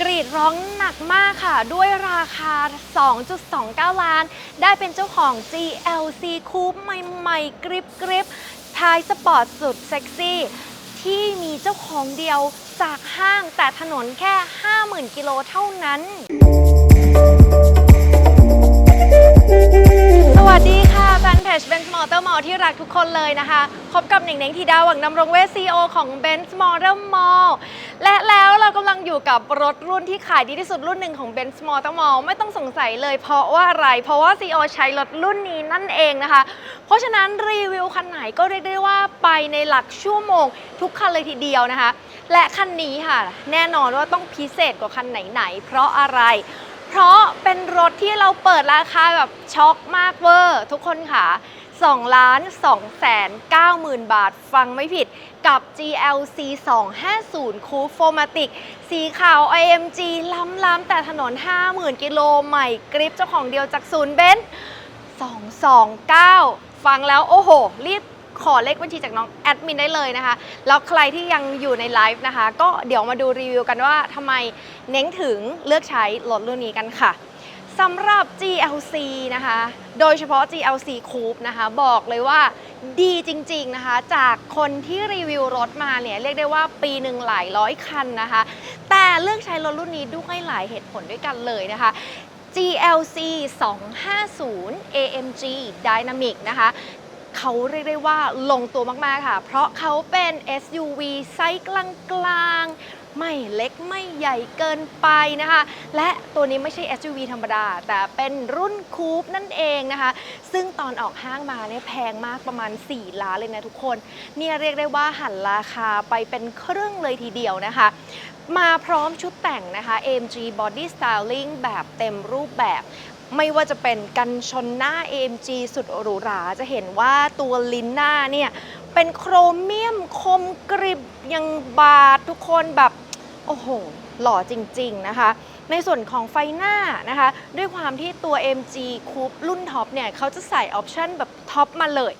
กรีดร้องหนักมากค่ะ ด้วยราคา 2.29 ล้าน ได้เป็นเจ้าของ GLC Coupe ใหม่ๆ กริบกริบท้ายสปอร์ตสุดเซ็กซี่ ที่มีเจ้าของเดียวจากห้างแต่ถนนแค่ 50,000 กิโลเท่านั้น จ Benz Motor Mall ที่รักทุกคนเลยนะคะพบกับหนิงเน่งธีดาหวังนำรงเวช CEO ของ Benz Motor Mall และแล้วเรากำลังอยู่กับรถรุ่นที่ขายดีที่สุดรุ่นหนึ่งของ Benz Motor Mall ไม่ต้องสงสัยเลยเพราะว่าอะไร เพราะว่า CEO ใช้รถรุ่นนี้นั่นเองนะคะ เพราะฉะนั้นรีวิวคันไหนก็เรียกได้ว่าไปในหลักชั่วโมง ทุกคันเลยทีเดียวนะคะ และคันนี้ค่ะ แน่นอนว่าต้องพิเศษกว่าคันไหนๆเพราะอะไรเพราะเป็นรถที่เราเปิดราคาแบบช็อกมากเวอร์ทุกคนค่ะ 2ล้าน2แสน9หมื่นบาท ฟังไม่ผิดกับ GLC 250 Coupe Formatic สีขาว IMG ล้ำๆแต่ถนน 50,000 กิโลใหม่กริปเจ้าของเดียวจากศูนย์เบนซ์229 ฟังแล้วโอ้โห รีบขอเลขบัญชีจากน้องแอดมินได้เลยนะคะ แล้วใครที่ยังอยู่ในไลฟ์นะคะ ก็เดี๋ยวมาดูรีวิวกันว่าทำไมเน้งถึงเลือกใช้รถรุ่นนี้กันค่ะ สำหรับ GLC นะคะ โดยเฉพาะ GLC Coupe นะคะ บอกเลยว่าดีจริงๆนะคะ จากคนที่รีวิวรถมาเนี่ย เรียกได้ว่าปีหนึ่งหลายร้อยคันนะคะ แต่เลือกใช้รถรุ่นนี้ด้วยหลายเหตุผลด้วยกันเลยนะคะ GLC 250 AMG Dynamic นะคะเขาเรียกได้ว่าลงตัวมาก ๆ ค่ะ เพราะเขาเป็น SUV ไซส์กลาง ไม่เล็กไม่ใหญ่เกินไปนะคะ และตัวนี้ไม่ใช่ SUV ธรรมดา แต่เป็นรุ่นคูปนั่นเองนะคะ ซึ่งตอนออกห้างมาเนี่ยแพงมากประมาณ 4 ล้านเลยนะทุกคน เนี่ยเรียกได้ว่าหันราคาไปเป็นครึ่งเลยทีเดียวนะคะ มาพร้อมชุดแต่งนะคะ AMG Body Styling แบบเต็มรูปแบบไม่ว่าจะเป็นกันชนหน้า AMG สุดหรูหรา จะเห็นว่าตัวลิ้นหน้าเนี่ย เป็นโครเมียมคมกริบยังบาดทุกคนแบบ โอ้โห หล่อจริง ๆ นะคะ ในส่วนของไฟหน้านะคะ ด้วยความที่ตัว MG Coupe รุ่นท็อปเนี่ยเขาจะใส่ออปชันแบบท็อปมาเลย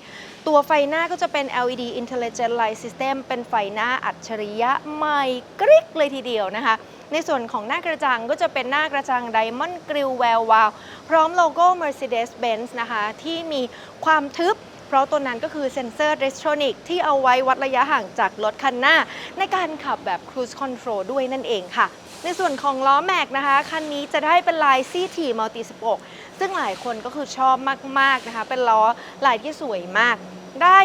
ตัวไฟหน้าก็จะเป็น LED Intelligent Light System เป็นไฟหน้าอัจฉริยะใหม่กริกเลยทีเดียวนะคะในส่วนของหน้ากระจังก็จะเป็นหน้ากระจัง Diamond Grill แวววาวพร้อมโลโก้ Mercedes-Benz นะคะ ที่มีความทึบ เพราะตัวนั้นก็คือเซ็นเซอร์อิเรสทรอนิกที่เอาไว้วัดระยะห่างจากรถคันหน้า ในการขับแบบครูซคอนโทรลด้วยนั่นเองค่ะ ในส่วนของล้อแม็กนะคะ คันนี้จะได้เป็นลายซีทีมัลติสปกซึ่งหลายคนก็คือชอบมากๆนะคะ เป็นล้อลายที่สวยมาก ได้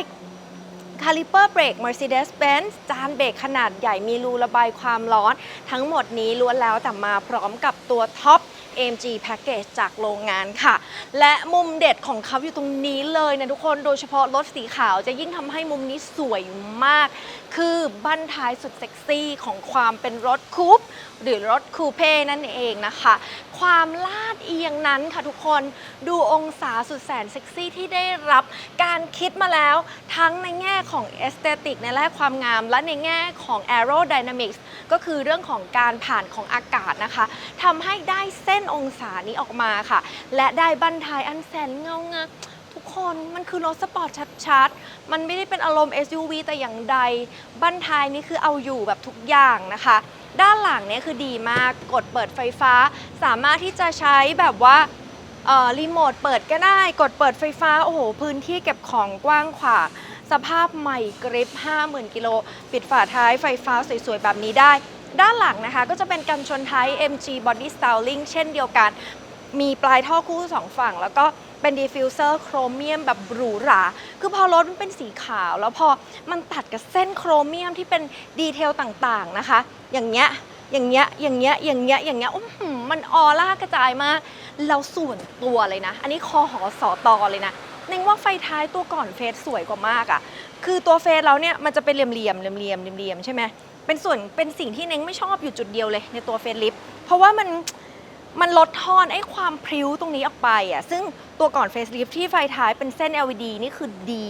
คาลิเปอร์เบรก Mercedes-Benz จานเบรกขนาดใหญ่มีรูระบายความร้อน ทั้งหมดนี้ล้วนแล้วแต่มาพร้อมกับตัวท็อป AMG Package จากโรงงานค่ะ และมุมเด็ดของเขาอยู่ตรงนี้เลยนะทุกคน โดยเฉพาะรถสีขาวจะยิ่งทำให้มุมนี้สวยมาก คือบั้นท้ายสุดเซ็กซี่ของความเป็นรถคูปหรือรถคูเป้นั่นเองนะคะ ความลาดเอียงนั้นค่ะทุกคนดูองศาสุดแสนเซ็กซี่ที่ได้รับการคิดมาแล้วทั้งในแง่ของเอสเตติกในแง่ความงาม และในแง่ของ aerodynamics ก็คือเรื่องของการผ่านของอากาศนะคะทำให้ได้เส้นองศานี้ออกมาค่ะ และได้บั้นท้ายอันแสนเงางา คนมันคือรถสปอร์ตชัดๆ มันไม่ได้เป็นอารมณ์ SUV แต่อย่างใด บั้นท้ายนี่คือเอาอยู่แบบทุกอย่างนะคะ ด้านหลังเนี่ยคือดีมาก กดเปิดไฟฟ้า สามารถที่จะใช้แบบว่ารีโมทเปิดก็ได้ กดเปิดไฟฟ้า โอ้โห พื้นที่เก็บของกว้างขวางสภาพใหม่กริป 50,000 กิโล ปิดฝาท้ายไฟฟ้าสวยๆ แบบนี้ได้ ด้านหลังนะคะก็จะเป็นกันชนท้าย MG Body Styling เช่นเดียวกัน มีปลายท่อคู่สองฝั่ง แล้วก็ เป็นดีฟิวเซอร์โครเมียมแบบหรูหรา คือพอรถมันเป็นสีขาว แล้วพอมันตัดกับเส้นโครเมียมที่เป็นดีเทลต่างๆนะคะ อย่างเงี้ย อย่างเงี้ย อย่างเงี้ย อย่างเงี้ย อย่างเงี้ยอื้อหือมันออร่ากระจายมากแล้วส่วนตัวเลยนะ อันนี้คอหอสอตอเลยนะเน่งว่าไฟท้ายตัวก่อนเฟสสวยกว่ามากอะ่ะ คือตัวเฟสเราเนี่ยมันจะเป็นเหลี่ยมๆเหลี่ยมๆเหลี่ยมๆเหลี่ยมใช่ไหมเป็นส่วนเป็นสิ่งที่เน่งไม่ชอบอยู่จุดเดียวเลยในตัวเฟสลิฟเพราะว่ามัน มันลดทอนไอ้ความพริ้วตรงนี้ออกไปอะซึ่งตัวก่อนเฟสลิฟที่ไฟท้ายเป็นเส้น LED นี่คือดี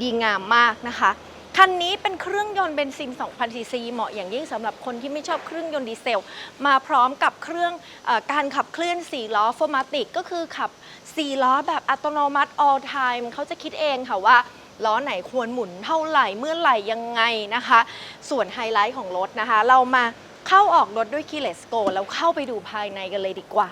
ดีงามมากนะคะ คันนี้เป็นเครื่องยนต์เบนซิน 2,000 ซีซี เหมาะอย่างยิ่งสำหรับคนที่ไม่ชอบเครื่องยนต์ดีเซล มาพร้อมกับเครื่องออการขับเคลื่อน 4 ล้อโฟมาติก ก็คือขับ 4 ล้อแบบอัตโนมัติ all time เขาจะคิดเองค่ะว่าล้อไหนควรหมุนเท่าไหร่เมื่อไหร่ยังไงนะคะ ส่วนไฮไลท์ของรถนะคะ เรามา เข้าออกรถด้วย Keyless Go แล้วเข้าไปดูภายในกันเลยดีกว่า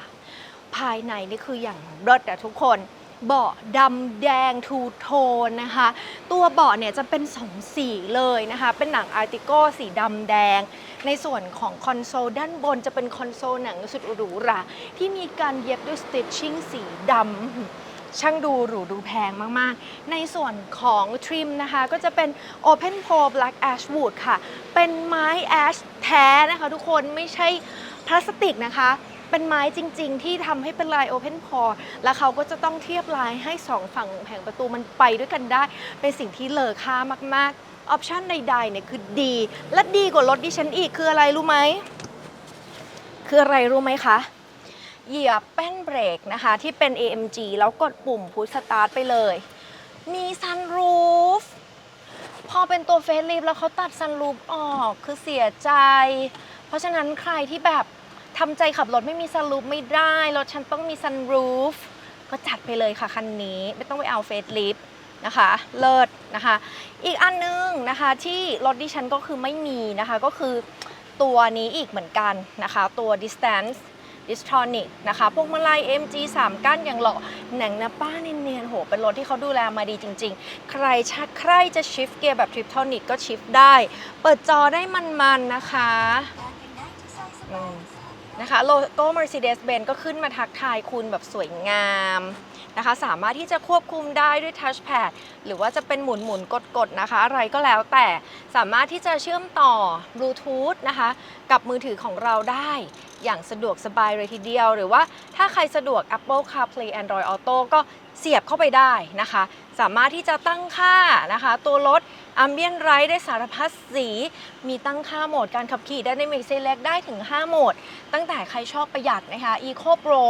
ภายในนี่คืออย่างรถอะทุกคนเบาะดำแดงทูโทนนะคะ ตัวเบาะเนี่ยจะเป็นสองสีเลยนะคะ เป็นหนังอาร์ติโกสีดำแดง ในส่วนของคอนโซลด้านบนจะเป็นคอนโซลหนังสุดหรูหราที่มีการเย็บด้วยสติชชิ่งสีดำช่างดูหรูดูแพงมาก ๆ ในส่วนของทริมนะคะ ก็จะเป็น Open Pro Black Ash Wood ค่ะ เป็นไม้แอช แท้นะคะทุกคนไม่ใช่พลาสติกนะคะ เป็นไม้จริง ๆ ที่ทำให้เป็นลาย Open Pore แล้วเขาก็จะต้องเทียบลายให้สองฝั่งแผงประตูมันไปด้วยกันได้ เป็นสิ่งที่เลอค่ามากๆออปชันใดๆเนี่ยคือดี และดีกว่ารถดิฉันอีกคืออะไรรู้ไหม คืออะไรรู้ไหมคะเหยียบแป้นเบรกนะคะ ที่เป็น AMG แล้วกดปุ่มพุชสตาร์ทไปเลย มีซันรูฟ พอเป็นตัวเฟสลิฟแล้วเขาตัดซันรูฟออกคือเสียใจ เพราะฉะนั้นใครที่แบบทำใจขับรถไม่มีซันรูฟไม่ได้รถฉันต้องมีซันรูฟก็จัดไปเลยค่ะคันนี้ ไม่ต้องไปเอาเฟสลิฟนะคะเลิศนะคะ อีกอันนึงนะคะที่รถดิฉันก็คือไม่มีนะคะก็คือตัวนี้อีกเหมือนกันนะคะ ตัว distance ดิสทรอนิกนะคะพวกมาลัย MG 3 ก้านอย่างหล่อหนังนะป้าเนียนๆโหเป็นรถที่เขาดูแลมาดีจริง ๆ ใครชักใครจะชิฟเกียร์แบบทริปทอนิกก็ชิฟได้ เปิดจอได้มันๆนะคะนะคะโลโก้ Mercedes-Benz ก็ขึ้นมาทักทายคุณแบบสวยงาม นะคะ สามารถที่จะควบคุมได้ด้วยทัชแพดหรือว่าจะเป็นหมุนหมุนกดกดนะคะ อะไรก็แล้วแต่สามารถที่จะเชื่อมต่อบลูทูธนะคะกับมือถือของเราได้อย่างสะดวกสบายเลยทีเดียว หรือว่าถ้าใครสะดวก Apple CarPlay Android Auto ก็เสียบเข้าไปได้นะคะ สามารถที่จะตั้งค่านะคะ ตัวรถ Ambient Light ได้สารพัดสี มีตั้งค่าโหมดการขับขี่ Dynamic Select ได้ถึง 5 โหมด ตั้งแต่ใครชอบประหยัดนะคะ Eco Pro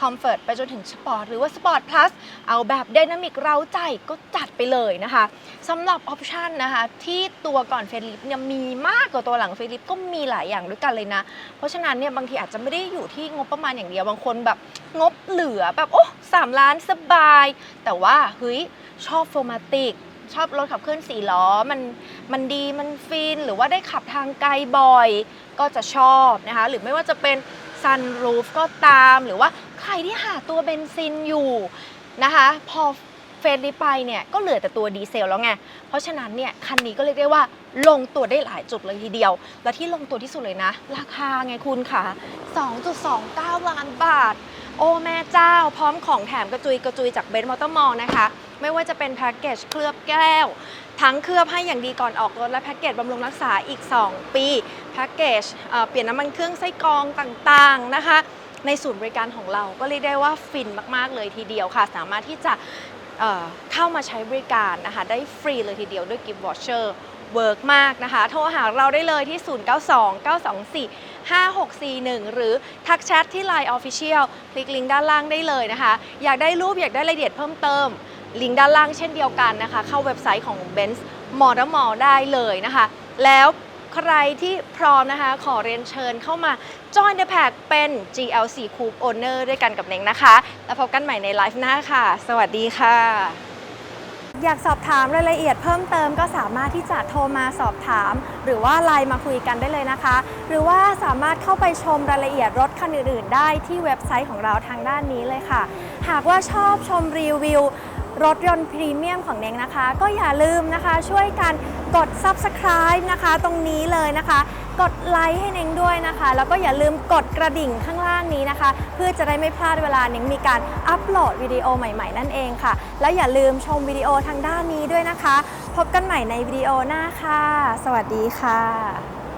Comfort ไปจนถึง Sport หรือว่า Sport Plus เอาแบบ Dynamic เราใจก็จัดไปเลยนะคะสำหรับออปชันนะคะ ที่ตัวก่อนเฟลิปเนี่ยมีมากกว่าตัวหลังเฟลิปก็มีหลายอย่างด้วยกันเลยนะ เพราะฉะนั้นเนี่ยบางทีอาจจะไม่ได้อยู่ที่งบประมาณอย่างเดียวบางคนแบบงบเหลือแบบโอ้สามล้านสบาย แต่ว่าเฮ้ยชอบโฟมาติก ชอบรถขับเคลื่อนสี่ล้อ มันมันดีมันฟิน หรือว่าได้ขับทางไกลบ่อย ก็จะชอบนะคะ หรือไม่ว่าจะเป็นซันรูฟก็ตาม หรือว่าใครที่หาตัวเบนซินอยู่นะคะ พอเฟรนลิไปเนี่ย ก็เหลือแต่ตัวดีเซลแล้วไง เพราะฉะนั้นเนี่ย คันนี้ก็เรียกได้ว่าลงตัวได้หลายจุดเลยทีเดียว และที่ลงตัวที่สุดเลยนะ ราคาไงคุณค่ะ 2.29 ล้านบาท โอ้แม่เจ้า พร้อมของแถมกระจุยกระจุยจากเบนซ์มอเตอร์มอลนะคะ ไม่ว่าจะเป็นแพ็กเกจเคลือบแก้ว ทั้งเคลือบให้อย่างดีก่อนออกรถ และแพ็กเกจบำรุงรักษาอีก 2 ปีแพ็กเกจเปลี่ยนน้ำมันเครื่องไส้กรองต่างๆนะคะ ในศูนย์บริการของเราก็เรียกได้ว่าฟินมากๆเลยทีเดียวค่ะ สามารถที่จะเเข้ามาใช้บริการนะคะ ได้ฟรีเลยทีเดียวด้วยกิฟต์วอชเชอร์เวิร์กมากนะคะ โทรหาเราได้เลยที่ 092 924 5641 หรือทักแชทที่ Line Official คลิกลิงก์ด้านล่างได้เลยนะคะ อยากได้รูปอยากได้รายละเอียดเพิ่มเติม ลิงก์ด้านล่างเช่นเดียวกันนะคะ เข้าเว็บไซต์ของ Benz m o t o r m a l l ได้เลยนะคะ แล้วใครที่พร้อมนะคะ ขอเรียนเชิญเข้ามา Join the Pack เป็น GLC Coupe Owner ด้วยกันกับเน้งนะคะ แล้วพบกันใหม่ในไลฟ์หน้าค่ะ สวัสดีค่ะ อยากสอบถามรายละเอียดเพิ่มเติมก็สามารถที่จะโทรมาสอบถาม หรือว่าไลน์มาคุยกันได้เลยนะคะ หรือว่าสามารถเข้าไปชมรายละเอียดรถคันอื่นๆ ได้ที่เว็บไซต์ของเราทางด้านนี้เลยค่ะ หากว่าชอบชมรีวิว รถยนต์พรีเมียมของเน้งนะคะ ก็อย่าลืมนะคะช่วยกันกด subscribe นะคะ ตรงนี้เลยนะคะ กดไลค์ให้เน้งด้วยนะคะ แล้วก็อย่าลืมกดกระดิ่งข้างล่างนี้นะคะ เพื่อจะได้ไม่พลาดเวลาเน้งมีการอัปโหลดวิดีโอใหม่ๆ นั่นเองค่ะ แล้วอย่าลืมชมวิดีโอทางด้านนี้ด้วยนะคะ พบกันใหม่ในวิดีโอหน้าค่ะ สวัสดีค่ะ